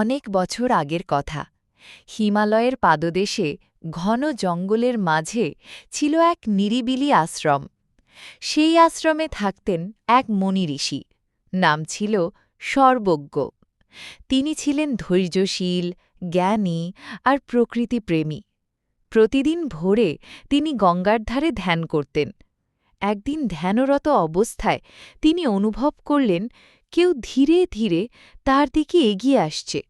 অনেক বছর আগের কথা। হিমালয়ের পাদদেশে ঘন জঙ্গলের মাঝে ছিল এক নিরিবিলি আশ্রম। সেই আশ্রমে থাকতেন এক মণি ঋষি, নাম ছিল সর্বজ্ঞ। তিনি ছিলেন ধৈর্যশীল, জ্ঞানী আর প্রকৃতিপ্রেমী। প্রতিদিন ভোরে তিনি গঙ্গার ধারে ধ্যান করতেন। একদিন ধ্যানরত অবস্থায় তিনি অনুভব করলেন কেউ ধীরে ধীরে তার দিকে এগিয়ে আসছে।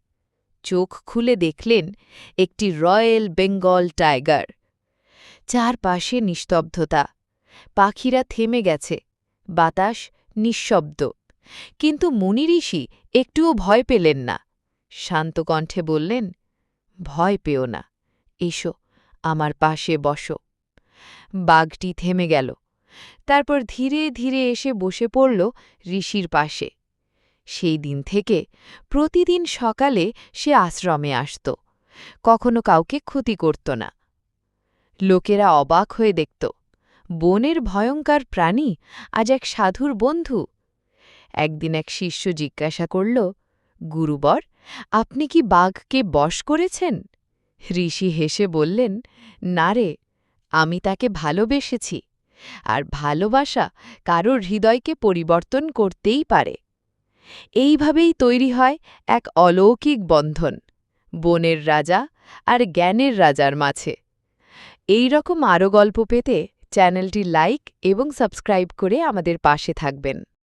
চোখ খুলে দেখলেন একটি রয়্যাল বেঙ্গল টাইগার। চারপাশে নিস্তব্ধতা। পাখিরা থেমে গেছে। বাতাস নিঃশব্দ। কিন্তু মুনিঋষি একটুও ভয় পেলেন না। শান্ত কণ্ঠে বললেন, ভয় পেও না। এসো, আমার পাশে বসো। বাঘটি থেমে গেল। তারপর ধীরে ধীরে এসে বসে পড়ল ঋষির পাশে। সেই দিন থেকে প্রতিদিন সকালে সে আশ্রমে আসত। কখনো কাউকে ক্ষতি করত না। লোকেরা অবাক হয়ে দেখত, বনের ভয়ঙ্কর প্রাণী আজ এক সাধুর বন্ধু। একদিন এক শিষ্য জিজ্ঞাসা করল, গুরুবর, আপনি কি বাঘকে বশ করেছেন? ঋষি হেসে বললেন, না রে, আমি তাকে ভালোবেসেছি, আর ভালোবাসা কারোর হৃদয়কে পরিবর্তন করতেই পারে। এইভাবেই তৈরি হয় এক অলৌকিক বন্ধন, বনের রাজা আর জ্ঞানের রাজার মাঝে। এই রকম আরও গল্প পেতে চ্যানেলটি লাইক এবং সাবস্ক্রাইব করে আমাদের পাশে থাকবেন।